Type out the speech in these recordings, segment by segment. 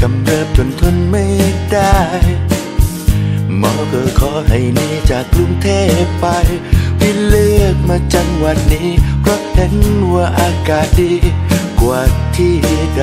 กำเริบจนทนไม่ได้ หมอก็ขอให้หนีจากกรุงเทพไปพี่เลือกมาจังหวัดนี้ เพราะเห็นว่าอากาศดีกว่าที่ใด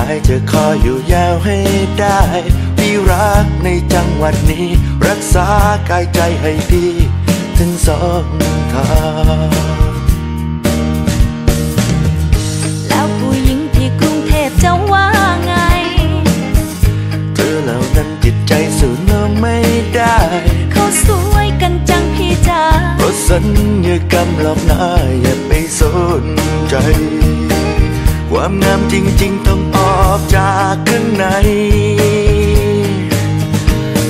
ายจะคอยอยู่ยาวให้ได้พี่รักในจังหวัดนี้ รักษากายใจให้พี่ถึงสองทางแล้วผู้หญิงที่กรุงเทพจะว่าไง เธอเหล่านั้นจิตใจสู้น้องไม่ได้ เขาสวยกันจังพี่จ๋าเพราะสัญญากรรมหลอกหน้าอย่าไปสนใจ ความงามจริง ๆ ต้องออกจากข้างใน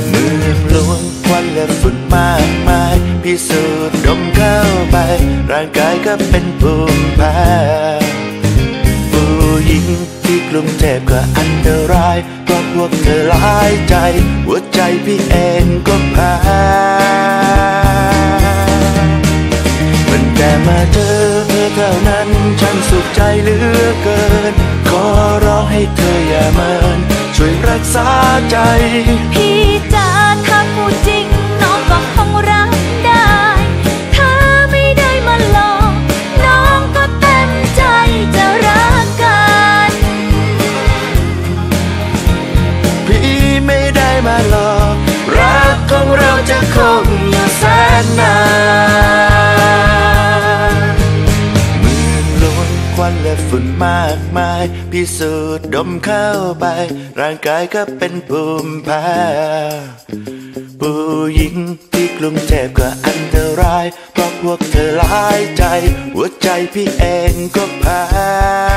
เมืองหลวงควันและฝุ่นมากมาย พิสูจน์ดมเข้าไป ร่างกายก็เป็นภูมิแพ้ผู้หญิงที่กรุงเทพก็อันตรายเพราะพวกเธอหลายใจ หัวใจพี่เองก็แพ้มันแต่มาเจอเธอเท่านั้นฉันสุขใจเหลือ พี่จ๋าถ้าพูดจริงน้องก็คงรักได้ ถ้าไม่ได้มาหลอกน้องก็เต็มใจจะรักกัน พี่ไม่ได้มาหลอก รักของเราจะคงอยู่แสนนาน ฝุ่นมากมาย พิสูจน์ดมเข้าไป ร่างกายก็เป็นภูมิแพ้ผู้หญิงที่กรุงเทพก็อันตราย เพราะพวกเธอหลายใจ หัวใจพี่เองก็แพ้